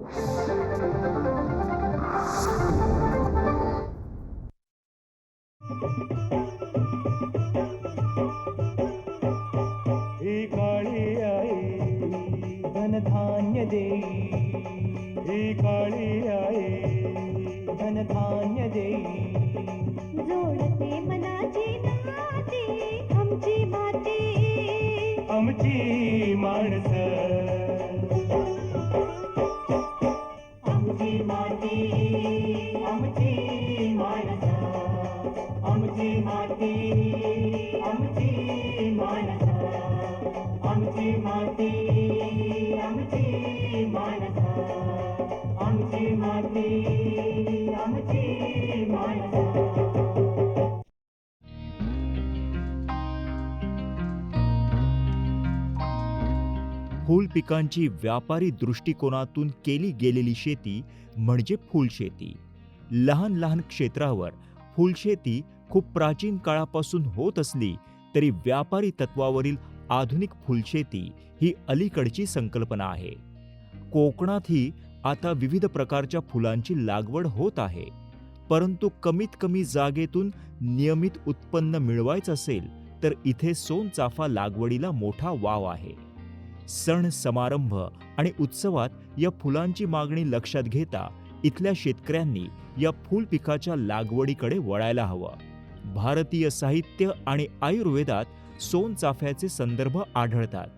Thank you. माती आमची आमची माती आमची आमची माती आमची फूल पिकांची व्यापारी दृष्टिकोनातून केली गेलेली शेती म्हणजे फुलशेती लहान लहान क्षेत्रावर फुलशेती खूप प्राचीन काळापासून होत असली तरी व्यापारी तत्वावरील आधुनिक फुलशेती ही अलीकडची संकल्पना आहे. कोकणातही आता विविध प्रकारच्या फुलांची लागवड होत आहे. परंतु कमीत कमी जागेतून नियमित उत्पन्न मिळवायचं असेल तर इथे सोनचाफा लागवडीला मोठा वाव आहे. सण समारंभ आणि उत्सवात या फुलांची मागणी लक्षात घेता इथल्या शेतकऱ्यांनी या फूल पिकाच्या लागवडीकडे वळायला हवं. भारतीय साहित्य आणि आयुर्वेदात सोनचाफ्याचे संदर्भ आढळतात.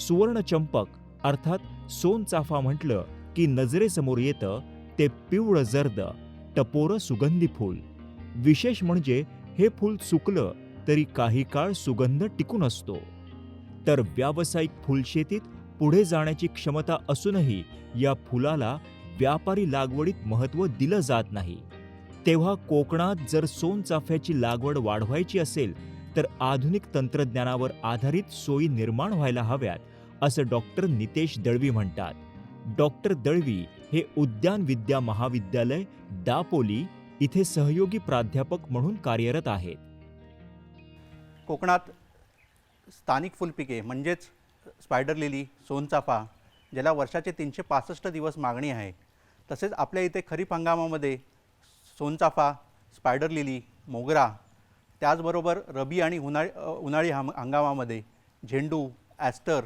सुवर्णचंपक अर्थात सोनचाफा म्हटलं की नजरेसमोर येतं ते पिवळं जर्द टपोरं सुगंधी फूल. विशेष म्हणजे हे फूल सुकलं तरी काही काळ सुगंध टिकून असतो. तर व्यावसायिक फुलशेतीत पुढे जाण्याची क्षमता असूनही या फुलाला व्यापारी लागवडीत महत्त्व दिलं जात नाही. तेव्हा कोकणात जर सोनचाफ्याची लागवड वाढवायची असेल तर आधुनिक तंत्रज्ञानावर आधारित सोयी निर्माण व्हायला हव्यात असं डॉक्टर नितेश दळवी म्हणतात. डॉक्टर दळवी हे उद्यान विद्या महाविद्यालय दापोली इथे सहयोगी प्राध्यापक म्हणून कार्यरत आहेत. कोकणात स्थानिक फुलपिके म्हणजेच स्पायडर लिली सोनचाफा ज्याला वर्षाचे तीनशे पासष्ट दिवस मागणी आहे तसेच आपल्या इथे खरीप हंगामामध्ये सोनचाफा स्पायडर लिली मोगरा त्याचबरोबर रबी आणि उन्हाळी उन्हाळी हंग हंगामामध्ये झेंडू ॲस्टर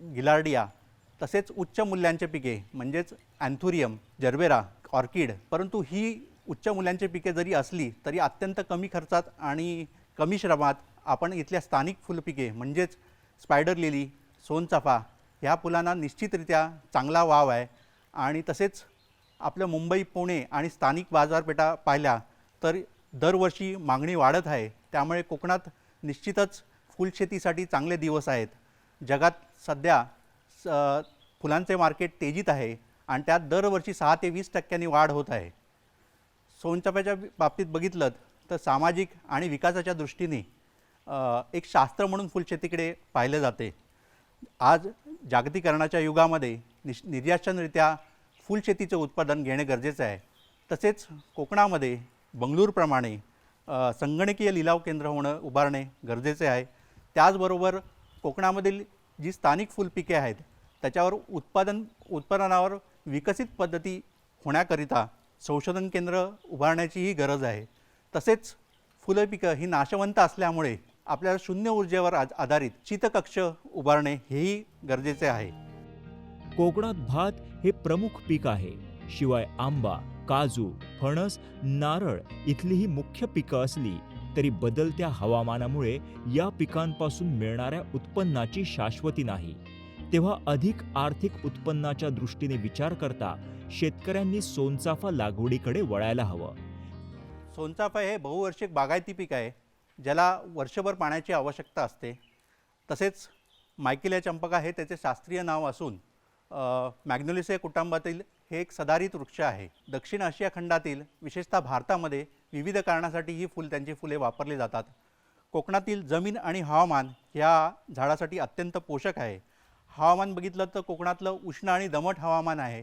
गिलार्डिया तसेच उच्च मूल्यांचे पिके म्हणजेच अँथुरियम जर्बेरा ऑर्किड परंतु ही उच्च मूल्यांची पिके जरी असली तरी अत्यंत कमी खर्चात आणि कमी श्रमात आपण इथल्या स्थानिक फुलपिके म्हणजेच स्पायडर लिली सोनचाफा ह्या फुलांना निश्चितरित्या चांगला वाव आहे आणि तसेच आपलं मुंबई पुणे आणि स्थानिक बाजारपेठा पाहिल्या तर दरवर्षी मागणी वाढत आहे. त्यामुळे कोकणात निश्चितच फुलशेतीसाठी चांगले दिवस आहेत. जगात सध्या स फुलांचे मार्केट तेजीत आहे आणि त्यात दरवर्षी सहा ते वीस टक्क्यांनी वाढ होत आहे. सोनचाफ्याच्या बाबतीत बघितलं तर सामाजिक आणि विकासाच्या दृष्टीने एक शास्त्र म्हणून फुलशेतीकडे पाहिले जाते. आज जागतिकरणाच्या युगामध्ये निश निर्यासनरित्या फुलशेतीचं उत्पादन घेणे गरजेचं आहे. तसेच कोकणामध्ये बंगळूरप्रमाणे संगणकीय लिलाव केंद्र होणं उभारणे गरजेचे आहे. त्याचबरोबर कोकणामधील जी स्थानिक फुलपिके आहेत त्याच्यावर उत्पादन उत्पादनावर विकसित पद्धती होण्याकरिता संशोधन केंद्र उभारण्याचीही गरज आहे. तसेच फुलं पिकं ही नाशवंत असल्यामुळे आपल्याला शून्य ऊर्जेवर आज आधारित शीतकक्ष उभारणे हेही गरजेचे आहे. कोकणात भात हे प्रमुख पीक आहे. शिवाय आंबा काजू फणस नारळ इथली ही मुख्य पिकं असली तरी बदलत्या हवामानामुळे या पिकांपासून मिळणाऱ्या उत्पन्नाची शाश्वती नाही. तेव्हा अधिक आर्थिक उत्पन्नाच्या दृष्टीने विचार करता शेतकऱ्यांनी सोनचाफा लागवडीकडे वळायला हवं. सोनचाफा हे बहुवार्षिक बागायती पीक आहे ज्याला वर्षभर पाण्याची आवश्यकता असते. तसेच मायकिल्या चंपका हे त्याचे शास्त्रीय नाव असून मॅग्नोलिसे कुटुंबातील हे एक सदाहरित वृक्ष आहे. दक्षिण आशिया खंडातील विशेषतः भारतामध्ये विविध कारणासाठी ही फुल त्यांची फुले वापरली जातात. कोकणातील जमीन आणि हवामान ह्या झाडासाठी अत्यंत पोषक आहे. हवामान बघितलं तर कोकणातलं उष्ण आणि दमट हवामान आहे.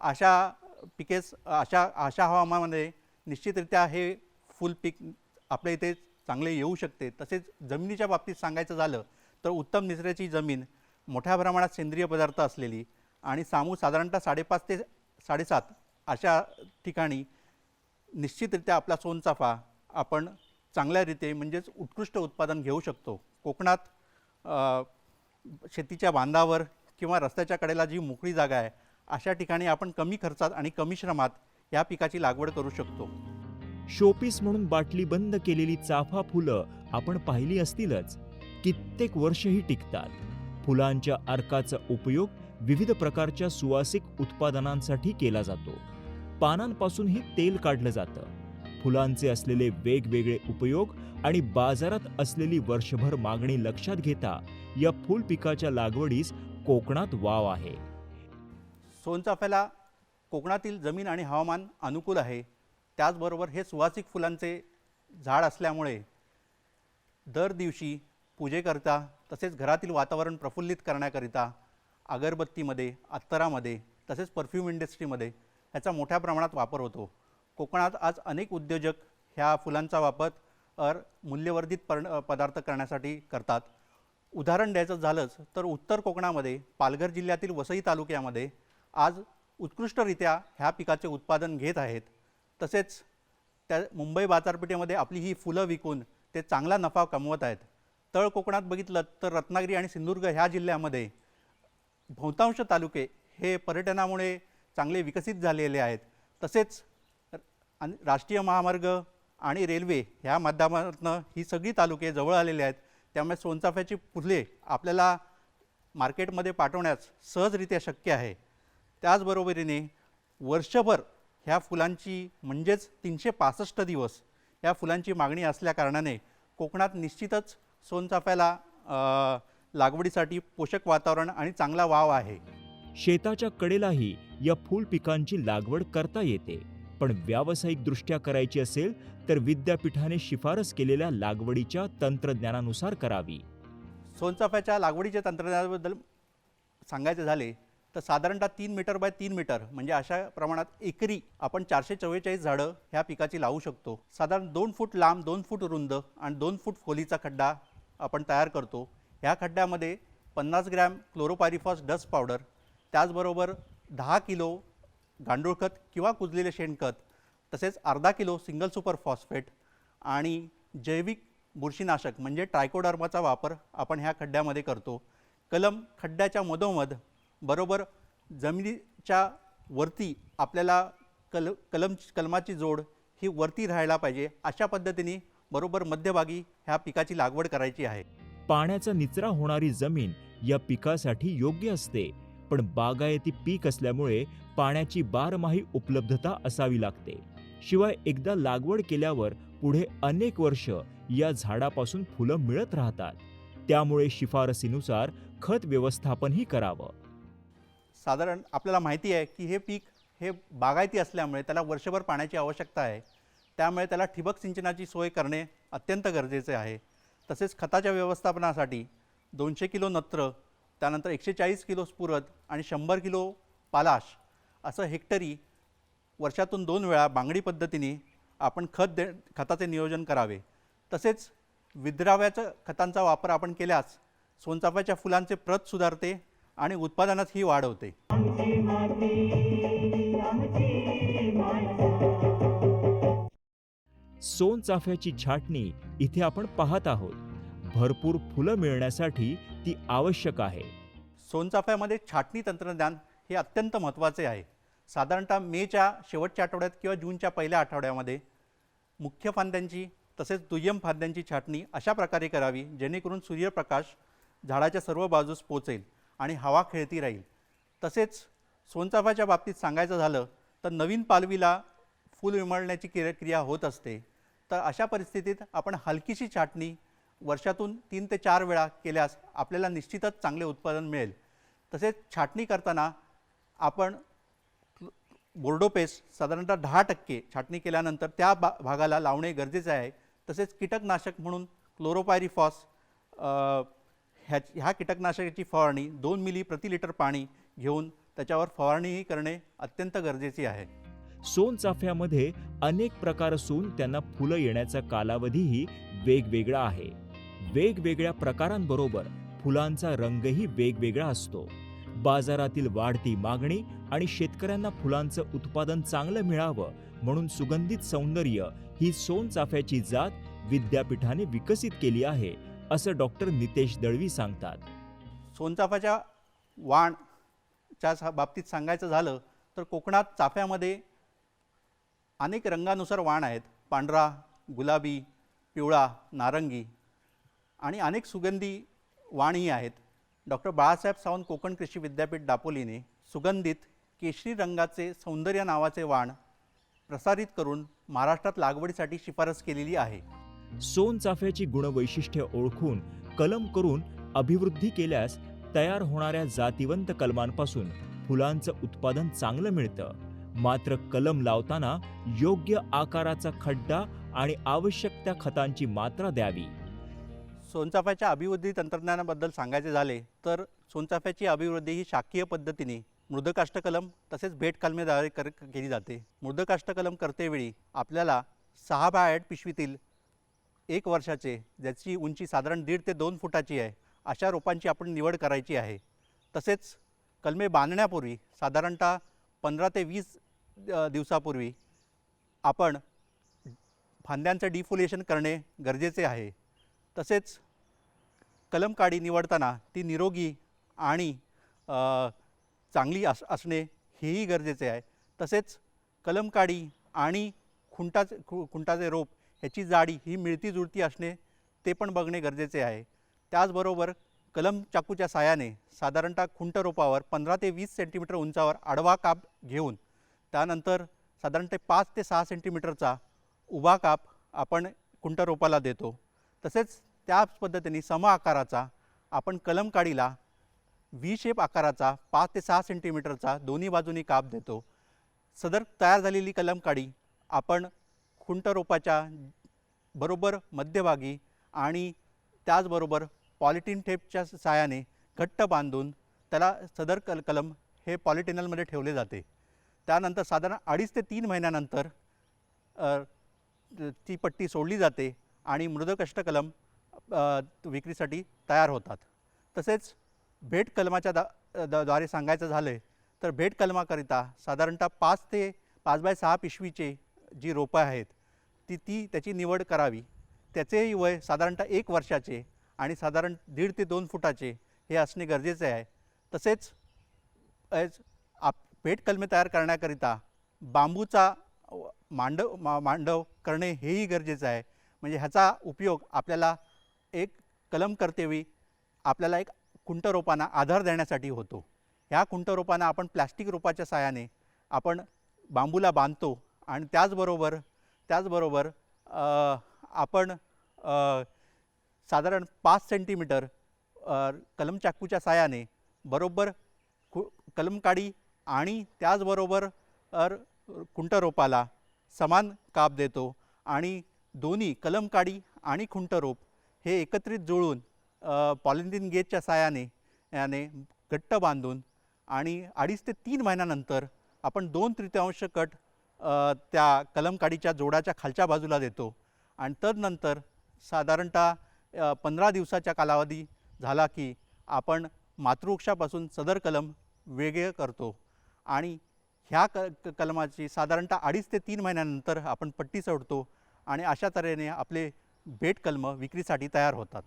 अशा पिकेस अशा अशा हवामानामध्ये निश्चितरित्या हे फुल पीक आपल्या इथे चांगले येऊ शकते. तसेच जमिनीच्या बाबतीत सांगायचं झालं तर उत्तम निसऱ्याची जमीन मोठ्या प्रमाणात सेंद्रिय पदार्थ असलेली आणि सामू साधारणतः साडेपाच ते साडेसात अशा ठिकाणी निश्चितरित्या आपला सोनचाफा आपण चांगल्या रीते म्हणजेच उत्कृष्ट उत्पादन घेऊ शकतो. कोकणात शेतीच्या बांधावर किंवा रस्त्याच्या कडेला जी मोकळी जागा आहे अशा ठिकाणी आपण कमी खर्चात आणि कमी श्रमात या पिकाची लागवड करू शकतो. शोपीस म्हणून बाटली बंद केलेली चाफा फुलं आपण पाहिली असतीलच. कित्येक वर्षही टिकतात. फुलांच्या अर्काचा उपयोग विविध प्रकारच्या सुवासिक उत्पादनांसाठी केला जातो. पानांपासूनही तेल काढलं जातं. फुलांचे असलेले वेगवेगळे उपयोग आणि बाजारात असलेली वर्षभर मागणी लक्षात घेता या फुल पिकाच्या लागवडीस कोकणात वाव आहे. सोनचाफ्याला कोकणातील जमीन आणि हवामान अनुकूल आहे. त्याचबरोबर हे सुवासिक फुलांचे झाड असल्यामुळे दर दिवशी पूजेकरिता तसेच घरातील वातावरण प्रफुल्लित करण्याकरिता अगरबत्तीमध्ये अत्तरामध्ये तसेच परफ्यूम इंडस्ट्रीमध्ये ह्याचा मोठ्या प्रमाणात वापर होतो. कोकणात आज अनेक उद्योजक ह्या फुलांचा वापर अर मूल्यवर्धित पर पदार्थ करण्यासाठी करतात. उदाहरण द्यायचं झालंच तर उत्तर कोकणामध्ये पालघर जिल्ह्यातील वसई तालुक्यामध्ये आज उत्कृष्टरित्या ह्या पिकाचे उत्पादन घेत आहेत. तसेच त्या मुंबई बाजारपेठेमध्ये आपली ही फुलं विकून ते चांगला नफा कमवत आहेत. तळ कोकणात बघितलं तर रत्नागिरी आणि सिंधुदुर्ग ह्या जिल्ह्यामध्ये बहुतांश तालुके हे पर्यटनामुळे चांगले विकसित झालेले आहेत. तसेच आणि राष्ट्रीय महामार्ग आणि रेल्वे ह्या माध्यमातून ही सगळी तालुके जवळ आलेले आहेत. त्यामुळे सोनचाफ्याची फुले आपल्याला मार्केटमध्ये पाठवण्यास सहजरित्या शक्य आहे. त्याचबरोबरीने वर्षभर ह्या फुलांची म्हणजेच तीनशे पासष्ट दिवस ह्या फुलांची मागणी असल्याकारणाने कोकणात निश्चितच सोनचाफ्याला लागवडीसाठी पोषक वातावरण आणि चांगला वाव आहे. शेताच्या कडेलाही या फूल पिकांची लागवड करता येते. पण व्यावसायिक दृष्ट्या करायची असेल तर विद्यापीठाने शिफारस केलेल्या लागवडीच्या तंत्रज्ञानानुसार करावी. सोनचाफ्याच्या लागवडीच्या तंत्रज्ञानाबद्दल सांगायचे झाले तर साधारणतः तीन मीटर बाय तीन मीटर म्हणजे अशा प्रमाणात एकरी आपण चारशे चव्वेचाळीस झाडं ह्या पिकाची लावू शकतो. साधारण दोन फूट लांब दोन फूट रुंद आणि दोन फूट खोलीचा खड्डा आपण तयार करतो ह्या खड्ड्यामध्ये पन्नास ग्रॅम क्लोरोपायरिफॉस डस्ट पावडर त्याचबरोबर दहा किलो गांडूळ खत किंवा कुजलेले शेणखत तसेच अर्धा किलो सिंगल सुपर फॉस्फेट आणि जैविक बुरशीनाशक म्हणजे ट्रायकोडर्माचा वापर आपण ह्या खड्ड्यामध्ये करतो. कलम खड्ड्याच्या मधोमध बरोबर जमिनीच्या वरती आपल्याला कल कलम कलमाची जोड ही वरती राहायला पाहिजे अशा पद्धतीने बरोबर मध्यभागी ह्या पिकाची लागवड करायची आहे. पाण्याचा निचरा होणारी जमीन या पिकासाठी योग्य असते पण बागायती पीक असल्यामुळे पाण्याची बारमाही उपलब्धता असावी लागते. शिवाय एकदा लागवड केल्यावर पुढे अनेक वर्ष या झाडापासून फुलं मिळत राहतात. त्यामुळे शिफारसीनुसार खत व्यवस्थापनही करावं. साधारण आपल्याला माहिती आहे की हे पीक हे बागायती असल्यामुळे त्याला वर्षभर पाण्याची आवश्यकता आहे. त्यामुळे त्याला ठिबक सिंचनाची सोय करणे अत्यंत गरजेचे आहे. तसेच खताच्या व्यवस्थापनासाठी दोनशे किलो नत्र त्यानंतर एकशे चाळीस किलो स्फुरद आणि शंभर किलो पालाश असं हेक्टरी वर्षातून दोन वेळा बांगडी पद्धतीने आपण खत दे खताचे नियोजन करावे. तसेच विद्राव्याचं खतांचा वापर आपण केल्यास सोनचाफ्याच्या फुलांचे प्रत सुधारते आणि उत्पादनात ही वाढ होते. सोनचाफ्याची छाटणी इथे आपण पाहत आहोत. भरपूर फुलं मिळण्यासाठी ती आवश्यक आहे. सोनचाफ्यामध्ये छाटणी तंत्रज्ञान हे अत्यंत महत्त्वाचे आहे. साधारणतः मेच्या शेवटच्या आठवड्यात किंवा जूनच्या पहिल्या आठवड्यामध्ये मुख्य फांद्यांची तसेच दुय्यम फांद्यांची छाटणी अशा प्रकारे करावी जेणेकरून सूर्यप्रकाश झाडाच्या सर्व बाजूस पोचेल आणि हवा खेळती राहील. तसेच सोनचाफ्याच्या बाबतीत सांगायचं झालं तर नवीन पालवीला फूल विमळण्याची क्रिया क्रिया होत असते. तर अशा परिस्थितीत आपण हलकीशी छाटणी वर्षातून तीन ते चार वेळा केल्यास आपल्याला निश्चितच चांगले उत्पादन मिळेल. तसेच छाटणी करताना आपण बोर्डो पेस्ट साधारणतः दहा टक्के छाटणी केल्यानंतर त्या बा भागाला लावणे गरजेचे आहे. तसेच कीटकनाशक म्हणून क्लोरोपायरिफॉस ह्या ह्या कीटकनाशकाची फवारणी दोन मिली प्रति लिटर पाणी घेऊन त्याच्यावर फवारणीही करणे अत्यंत गरजेचे आहे. सोनचाफ्यामध्ये अनेक प्रकार असून त्यांना फुलं येण्याचा कालावधीही वेगवेगळा आहे. वेगवेगळ्या प्रकारांबरोबर फुलांचा रंगही वेगवेगळा असतो. बाजारातील वाढती मागणी आणि शेतकऱ्यांना फुलांचं उत्पादन चांगलं मिळावं म्हणून सुगंधित सौंदर्य ही सोनचाफ्याची जात विद्यापीठाने विकसित केली आहे असं डॉक्टर नितेश दळवी सांगतात. सोनचाफ्याच्या वाणच्या बाबतीत सांगायचं झालं तर कोकणात चाफ्यामध्ये अनेक रंगानुसार वाण आहेत. पांढरा गुलाबी पिवळा नारंगी आणि अनेक सुगंधी वाणही आहेत. डॉक्टर बाळासाहेब सावंत कोकण कृषी विद्यापीठ दापोलीने सुगंधित केशरी रंगाचे सौंदर्य नावाचे वाण प्रसारित करून महाराष्ट्रात लागवडीसाठी शिफारस केलेली आहे. सोनचाफ्याची गुणवैशिष्ट्ये ओळखून कलम करून अभिवृद्धी केल्यास तयार होणाऱ्या जातिवंत कलमांपासून फुलांचं उत्पादन चांगलं मिळतं. मात्र कलम लावताना योग्य आकाराचा खड्डा आणि आवश्यक त्या खतांची मात्रा द्यावी. सोनचाफ्याच्या अभिवृद्धी तंत्रज्ञानाबद्दल सांगायचे झाले तर सोनचाफ्याची अभिवृद्धी ही शाकीय पद्धतीने मृदकाष्ट कलम तसेच भेट कलमेद्वारे कर केली जाते. मृदकाष्ट कलम करतेवेळी आपल्याला सहा बाय आठ पिशवीतील एक वर्षाचे ज्याची उंची साधारण दीड ते दोन फुटाची आहे अशा रोपांची आपण निवड करायची आहे. तसेच कलमे बांधण्यापूर्वी साधारणतः पंधरा ते वीस दिवसापूर्वी आपण फांद्यांचं डिफोलेशन करणे गरजेचे आहे. तसेच कलम काडी निवडताना ती निरोगी आणि चांगली अस असणे हेही गरजेचे आहे. तसेच कलम काडी आणि खुंटाचे खु खुंटाचे रोप ह्याची जाडी ही मिळती जुळती असणे ते पण बघणे गरजेचे आहे. त्याचबरोबर कलम चाकूच्या साहाय्याने साधारणतः खुंट रोपावर पंधरा ते वीस सेंटीमीटर उंचावर आडवा काप घेऊन त्यानंतर साधारणतः पाच ते सहा सेंटीमीटरचा उभा काप आपण कुंट रोपाला देतो. तसेच त्याच पद्धतीने सम आकाराचा आपण कलम काडीला व्ही शेप आकाराचा पाच ते सहा सेंटीमीटरचा दोन्ही बाजूनी काप देतो. सदर तयार झालेली कलम काडी आपण खुंट रोपाच्या बरोबर मध्यभागी आणि त्याचबरोबर पॉलिटिन टेपच्या सहाय्याने घट्ट बांधून त्याला सदर कल कलम हे पॉलिटिनलमध्ये ठेवले जाते. त्यानंतर साधारण अडीच ते तीन महिन्यानंतर ती पट्टी सोडली जाते आणि मृदकष्ट कलम विक्रीसाठी तयार होतात. तसेच भेट कलमाच्या दा द- द्वारे सांगायचं झालं तर भेट कलमाकरिता साधारणतः पाच ते पाच बाय सहा पिशवीचे जी रोपं आहेत ती ती त्याची निवड करावी. त्याचेही वय साधारणतः एक वर्षाचे आणि साधारण दीड ते दोन फुटाचे हे असणे गरजेचे आहे. तसेच एज पेट कलमे तयार करण्याकरिता बांबूचा मांडव मा मांडव करणे हेही गरजेचं आहे. म्हणजे ह्याचा उपयोग आपल्याला एक कलम करतेवी आपल्याला एक कुंट रोपांना आधार देण्यासाठी होतो. ह्या कुंट रोपांना आपण प्लॅस्टिक रोपाच्या साहाय्याने आपण बांबूला बांधतो आणि त्याचबरोबर त्याचबरोबर आपण साधारण पाच सेंटीमीटर कलम चाकूच्या साहाय्याने बरोबर कु कलम काडी आणि त्याचबरोबर अर रोपाला समान काप देतो आणि दोन्ही कलम काडी आणि खुंट रोप हे एकत्रित जुळून पॉलिथिन गेजच्या साहाय्याने याने घट्ट बांधून आणि अडीच ते तीन महिन्यानंतर आपण दोन तृतीयांश कट त्या कलमकाडीच्या जोडाच्या खालच्या बाजूला देतो आणि तदनंतर साधारणतः पंधरा दिवसाच्या कालावधी झाला की आपण मातृवृक्षापासून सदर कलम वेगळे करतो. आणि ह्या क क- कलमाची साधारणतः अडीच ते तीन महिन्यानंतर आपण पट्टी सोडतो आणि अशा तऱ्हेने आपले भेट कलम विक्रीसाठी तयार होतात.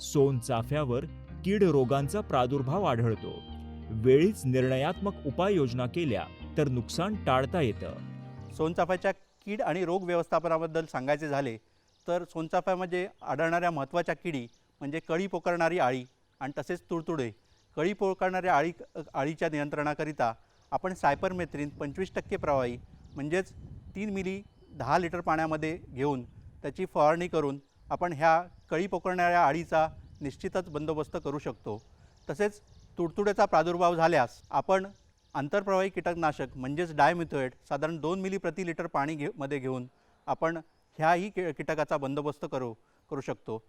सोनचाफ्यावर कीड रोगांचा प्रादुर्भाव आढळतो. वेळीच निर्णयात्मक उपाययोजना केल्या तर नुकसान टाळता येतं. सोनचाफ्याच्या कीड आणि रोग व्यवस्थापनाबद्दल सांगायचे झाले तर सोनचाफ्यामध्ये आढळणाऱ्या महत्त्वाच्या किडी म्हणजे कळी पोकरणारी आळी आणि तसेच तुडतुडे. कळी पोकरणाऱ्या आळी आळीच्या नियंत्रणाकरिता आपण सायपरमेथ्रिन पंचवीस टक्के प्रवाही म्हणजेच तीन मिली दहा लिटर पाण्यामध्ये घेऊन त्याची फवारणी करून आपण ह्या कळी पोकळणाऱ्या आळीचा निश्चितच बंदोबस्त करू शकतो. तसेच तुडतुड्याचा प्रादुर्भाव झाल्यास आपण आंतरप्रवाही कीटकनाशक म्हणजेच डायमिथोएट साधारण दोन मिली प्रति लिटर पाणी घे मध्ये घेऊन आपण ह्याही कि कीटकाचा बंदोबस्त करू करू शकतो.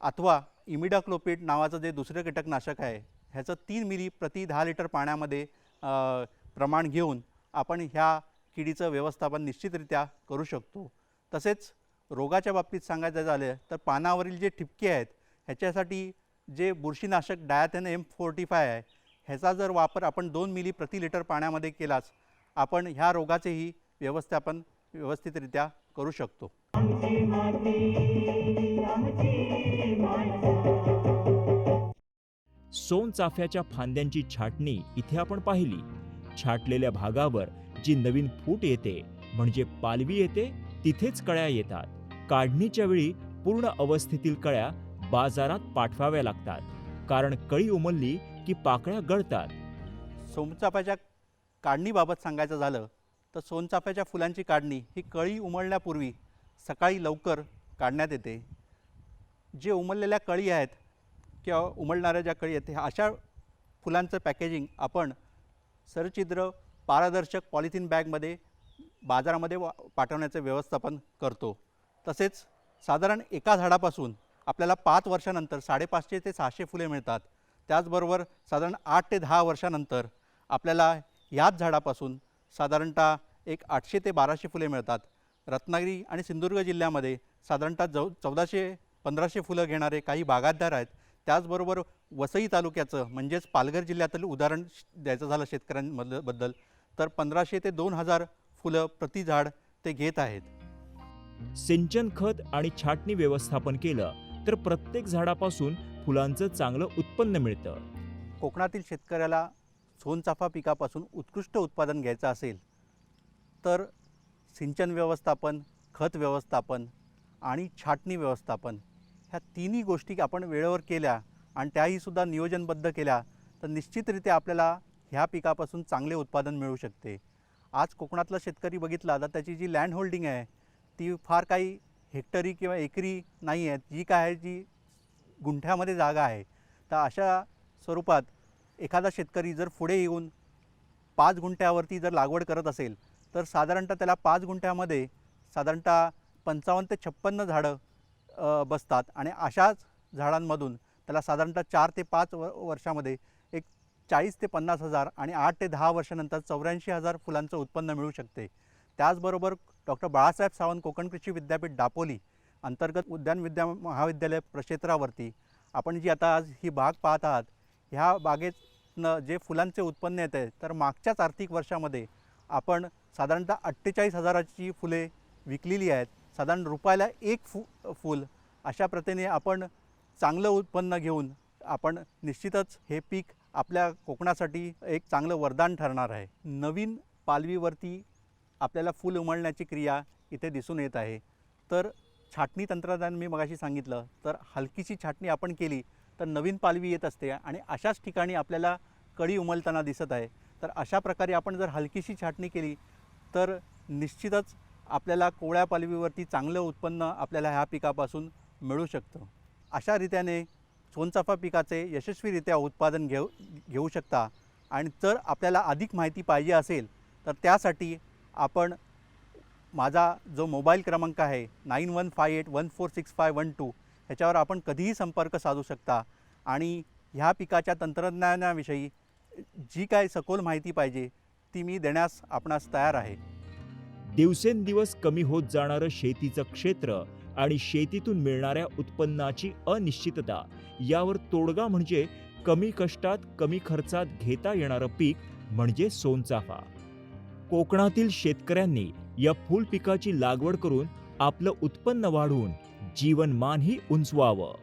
अथवा इमिडाक्लोपीट नावाचं जे दुसरं कीटकनाशक आहे ह्याचं तीन मिली प्रति दहा लिटर पाण्यामध्ये प्रमाण घेऊन आपण ह्या किडीचं व्यवस्थापन निश्चितरित्या करू शकतो. तसेच रोगाच्या बाबतीत सांगायचं झालं तर पानावरील जे ठिपके आहेत ह्याच्यासाठी जे बुरशीनाशक डायाथेन एम फोर्टी फाय आहे ह्याचा जर वापर आपण दोन मिली प्रति लिटर पाण्यामध्ये केलाच आपण ह्या रोगाचेही व्यवस्थापन व्यवस्थितरित्या करू शकतो. सोनचाफ्याच्या फांद्यांची छाटणी इथे आपण पाहिली. छाटलेल्या भागावर जी नवीन फूट येते म्हणजे पालवी येते तिथेच कळ्या येतात. काढणीच्या वेळी पूर्ण अवस्थेतील कळ्या बाजारात पाठवाव्या लागतात कारण कळी उमलली की पाकळ्या गळतात. सोनचाफ्याच्या काढणीबाबत सांगायचं झालं तर सोनचाफ्याच्या फुलांची काढणी ही कळी उमलण्यापूर्वी सकाळी लवकर काढण्यात येते. जे उमललेल्या कळी आहेत किंवा उमलणाऱ्या ज्या कळी आहेत ह्या अशा फुलांचं पॅकेजिंग आपण सरचिद्र पारदर्शक पॉलिथिन बॅगमध्ये बाजारामध्ये वा पाठवण्याचं व्यवस्थापन करतो. तसेच साधारण एका झाडापासून आपल्याला पाच वर्षानंतर साडेपाचशे ते सहाशे फुले मिळतात. त्याचबरोबर साधारण आठ ते दहा वर्षानंतर आपल्याला ह्याच झाडापासून साधारणतः एक आठशे ते बाराशे फुले मिळतात. रत्नागिरी आणि सिंधुदुर्ग जिल्ह्यामध्ये साधारणतः जव चौदाशे पंधराशे फुलं घेणारे काही बागायतदार आहेत. त्याचबरोबर वसई तालुक्याचं म्हणजेच पालघर जिल्ह्यातील उदाहरण श- द्यायचं झालं शेतकऱ्यांमधलं बद्दल तर पंधराशे ते दोन हजार फुलं प्रति झाड ते घेत आहेत. सिंचन खत आणि छाटणी व्यवस्थापन केलं तर प्रत्येक झाडापासून फुलांचं चांगलं उत्पन्न मिळतं. कोकणातील शेतकऱ्याला सोनचाफा पिकापासून उत्कृष्ट उत्पादन घ्यायचं असेल तर सिंचन व्यवस्थापन खत व्यवस्थापन आणि छाटणी व्यवस्थापन ह्या तिन्ही गोष्टी आपण वेळेवर केल्या आणि त्याही सुद्धा नियोजनबद्ध केल्या तर निश्चितरित्या आपल्याला ह्या पिकापासून चांगले उत्पादन मिळू शकते. आज कोकणातला शेतकरी बघितला तर त्याची जी लँड होल्डिंग आहे ती फार काही हेक्टरी किंवा एकरी नाही आहे जी काय आहे जी गुंठ्यामध्ये जागा आहे. तर अशा स्वरूपात एखादा शेतकरी जर पुढे येऊन पाच गुंठ्यावरती जर लागवड करत असेल तर साधारणतः त्याला पाच गुंठ्यामध्ये साधारणतः पंचावन्न ते छप्पन्न झाडं बसतात आणि अशाच झाडांमधून त्याला साधारणतः चार ते पाच व वर्षामध्ये एक चाळीस ते पन्नास हजार आणि आठ ते दहा वर्षानंतर चौऱ्याऐंशी हजार फुलांचं उत्पन्न मिळू शकते. त्याचबरोबर डॉक्टर बाळासाहेब सावंत कोकण कृषी विद्यापीठ दापोली अंतर्गत उद्यान विद्या महाविद्यालय प्रक्षेत्रावरती आपण जी आता आज ही बाग पाहत आहात ह्या बागेतनं जे फुलांचे उत्पन्न येत आहे तर मागच्याच आर्थिक वर्षामध्ये आपण साधारणतः अठ्ठेचाळीस हजाराची फुले विकलेली आहेत. साधारण रुपयाला एक फु फूल अशा प्रतीने आपण चांगलं उत्पन्न घेऊन आपण निश्चितच हे पीक आपल्या कोकणासाठी एक चांगलं वरदान ठरणार आहे. नवीन पालवीवरती आपल्याला फूल उमळण्याची क्रिया इथे दिसून येत आहे. तर छाटणी तंत्रज्ञान मी मगाशी सांगितलं तर हलकीशी छाटणी आपण केली तर नवीन पालवी येत असते आणि अशाच ठिकाणी आपल्याला कळी उमलताना दिसत आहे. तर अशा प्रकारे आपण जर हलकीशी छाटणी केली तर निश्चितच आपल्याला कोवळ्या पालवीवरती चांगलं उत्पन्न आपल्याला ह्या पिकापासून मिळू शकतं. अशा रीत्याने सोनचाफा पिकाचे यशस्वीरित्या उत्पादन घेऊ घेऊ शकता. आणि जर आपल्याला अधिक माहिती पाहिजे असेल तर त्यासाठी आपण माझा जो मोबाईल क्रमांक आहे nine one five eight one four six five one two ह्याच्यावर आपण कधीही संपर्क साधू शकता. आणि ह्या पिकाच्या तंत्रज्ञानाविषयी जी काय सखोल माहिती पाहिजे ती मी देण्यास आपणास तयार आहे. दिवसेंदिवस कमी होत जाणारं शेतीचं क्षेत्र आणि शेतीतून मिळणाऱ्या उत्पन्नाची अनिश्चितता यावर तोडगा म्हणजे कमी कष्टात कमी खर्चात घेता येणारं पीक म्हणजे सोनचाफा. कोकणातील शेतकऱ्यांनी या फुल पिकाची लागवड करून आपलं उत्पन्न वाढवून जीवनमानही उंचवावं.